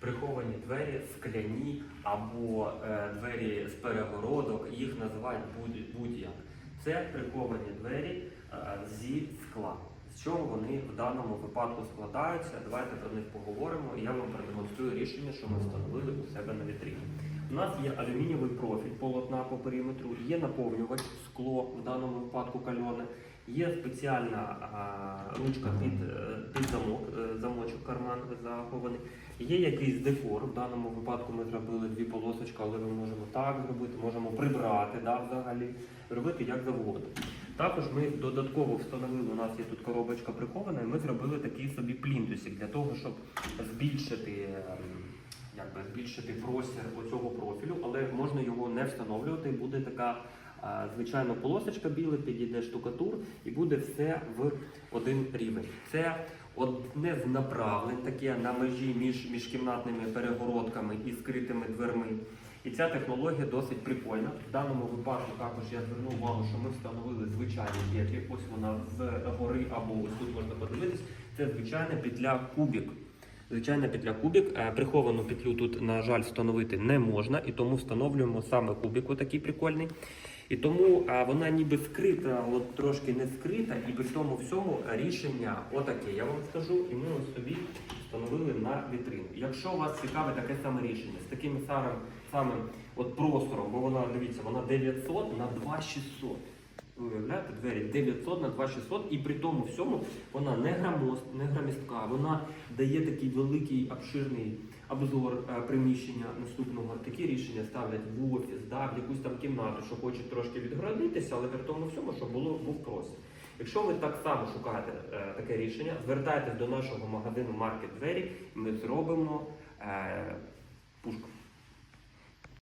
Приховані двері, скляні або е, двері з перегородок, їх називають будь- будь-як. Це приховані двері е, зі скла. З чого вони в даному випадку складаються? Давайте про них поговоримо. і Я вам продемонструю рішення, що ми встановили у себе на вітріні. У нас є алюмінієвий профіль полотна по периметру, є наповнювач скло в даному випадку кальоне, є спеціальна а, ручка під, е, під замок, е, замочок, карман захований. Є якийсь декор. В даному випадку ми зробили дві полосочки, але ми можемо так зробити, можемо прибрати да, взагалі, робити як завгодно. Також ми додатково встановили, у нас є тут коробочка прихована, і ми зробили такий собі плінтусик для того, щоб збільшити, ем, якби збільшити простір оцього профілю, але можна його не встановлювати. Буде така е, звичайно полосочка біла, підійде штукатур і буде все в один рівень. Це одне з направлень, таке на межі між міжкімнатними перегородками і скритими дверми. І ця технологія досить прикольна. В даному випадку також я звернув увагу, що ми встановили звичайні петлі. Ось вона з гори або ось тут можна подивитись. Це звичайна петля кубік. Звичайна петля кубік. Е, Приховану петлю тут, на жаль, встановити не можна, і тому встановлюємо саме кубик, отакий прикольний. І тому вона ніби скрита, от трошки не скрита, і при тому всьому рішення отаке. Я вам скажу, і ми ось собі встановили на вітрину. Якщо вас цікаве таке саме рішення з таким самим, самим от простором, бо вона дивіться, вона 900 на 2600. Ви уявляєте, двері 900 на 2600 і при тому всьому вона не грамост, не грамістка, вона дає такий великий обширний обзор е, приміщення наступного. Такі рішення ставлять в офіс, да, в якусь там кімнату, що хочуть трошки відгородитися, але при тому всьому, щоб було був простір. Якщо ви так само шукаєте е, таке рішення, звертайтесь до нашого магазину Маркет Двері, ми зробимо е,